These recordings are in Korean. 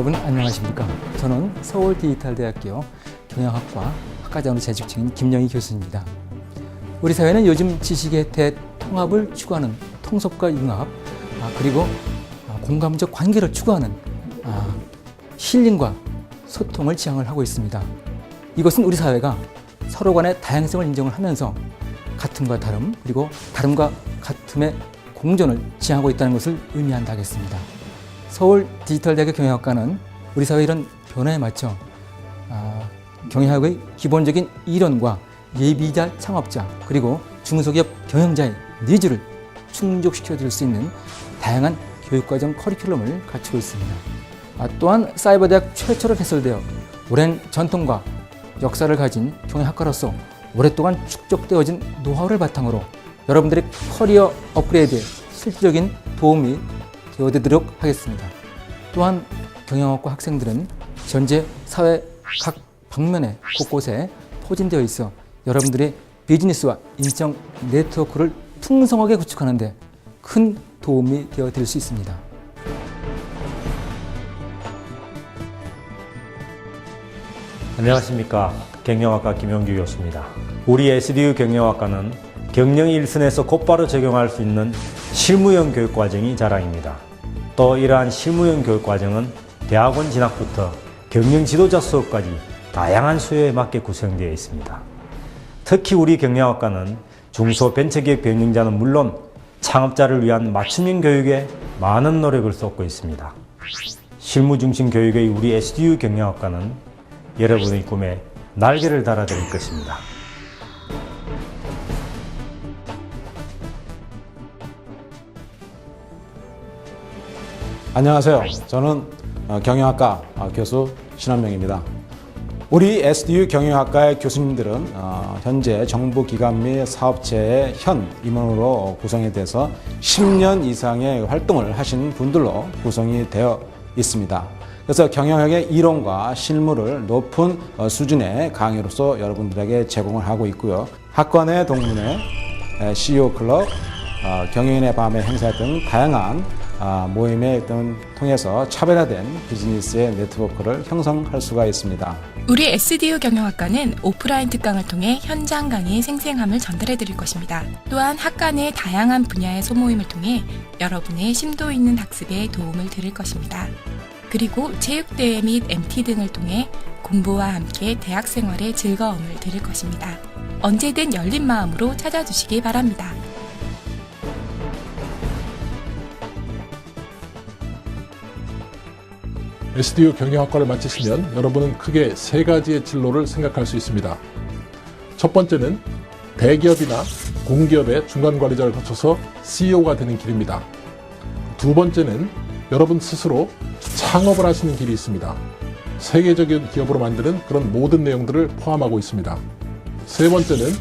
여러분 안녕하십니까? 저는 서울 디지털대학교 경영학과 학과장으로 재직 중인 김영희 교수입니다. 우리 사회는 요즘 지식의 대통합을 추구하는 통섭과 융합, 아, 그리고 아, 공감적 관계를 추구하는 아, 힐링과 소통을 지향을 하고 있습니다. 이것은 우리 사회가 서로 간의 다양성을 인정을 하면서 같음과 다름, 그리고 다름과 같음의 공존을 지향하고 있다는 것을 의미한다 하겠습니다. 서울 디지털대학교 경영학과는 우리 사회 이런 변화에 맞춰 아, 경영학의 기본적인 이론과 예비자 창업자 그리고 중소기업 경영자의 니즈를 충족시켜 드릴 수 있는 다양한 교육과정 커리큘럼을 갖추고 있습니다. 아, 또한 사이버대학 최초로 개설되어 오랜 전통과 역사를 가진 경영학과로서 오랫동안 축적되어진 노하우를 바탕으로 여러분들의 커리어 업그레이드에 실질적인 도움이 되어드리도록 하겠습니다. 또한 경영학과 학생들은 현재 사회 각 방면에 곳곳에 포진되어 있어 여러분들의 비즈니스와 인적 네트워크를 풍성하게 구축하는 데 큰 도움이 되어 드릴 수 있습니다. 안녕하십니까 경영학과 김영규 교수입니다. 우리 SDU 경영학과는 경영 일선에서 곧바로 적용할 수 있는 실무형 교육 과정이 자랑입니다. 또 이러한 실무형 교육 과정은 대학원 진학부터 경영 지도자 수업까지 다양한 수요에 맞게 구성되어 있습니다. 특히 우리 경영학과는 중소 벤처기업 경영자는 물론 창업자를 위한 맞춤형 교육에 많은 노력을 쏟고 있습니다. 실무 중심 교육의 우리 SDU 경영학과는 여러분의 꿈에 날개를 달아드릴 것입니다. 안녕하세요. 저는 어, 경영학과 어, 교수 신한명입니다. 우리 SDU 경영학과의 교수님들은 어, 현재 정부기관 및 사업체의 현 임원으로 구성이 돼서 10년 이상의 활동을 하신 분들로 구성이 되어 있습니다. 그래서 경영학의 이론과 실무를 높은 어, 수준의 강의로서 여러분들에게 제공을 하고 있고요. 내 동문회, 에, CEO 클럽, 어, 경영인의 밤의 행사 등 다양한 아, 모임에 등 통해서 차별화된 비즈니스의 네트워크를 형성할 수가 있습니다. 우리 SDU 경영학과는 오프라인 특강을 통해 현장 강의의 생생함을 전달해 드릴 것입니다. 또한 학과 내 다양한 분야의 소모임을 통해 여러분의 심도 있는 학습에 도움을 드릴 것입니다. 그리고 체육대회 및 MT 등을 통해 공부와 함께 대학 생활의 즐거움을 드릴 것입니다. 언제든 열린 마음으로 찾아주시기 바랍니다. SDU 경영학과를 마치시면 여러분은 크게 세 가지의 진로를 생각할 수 있습니다. 첫 번째는 대기업이나 공기업의 중간 관리자를 거쳐서 CEO가 되는 길입니다. 두 번째는 여러분 스스로 창업을 하시는 길이 있습니다. 세계적인 기업으로 만드는 그런 모든 내용들을 포함하고 있습니다. 세 번째는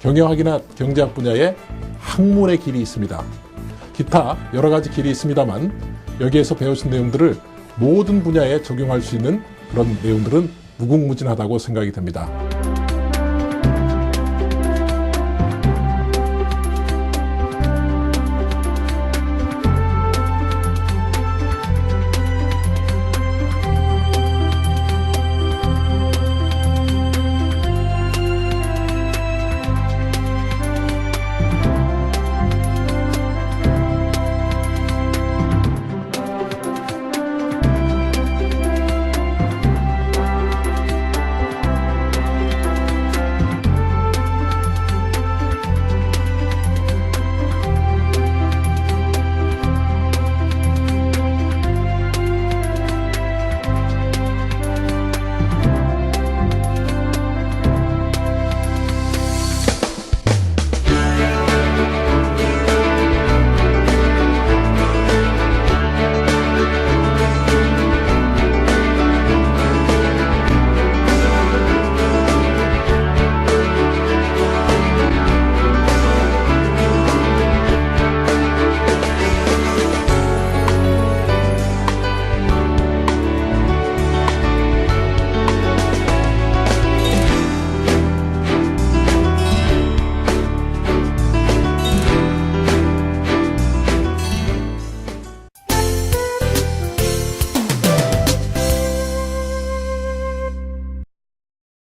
경영학이나 경제학 분야의 학문의 길이 있습니다. 기타 여러 가지 길이 있습니다만 여기에서 배우신 내용들을 모든 분야에 적용할 수 있는 그런 내용들은 무궁무진하다고 생각이 됩니다.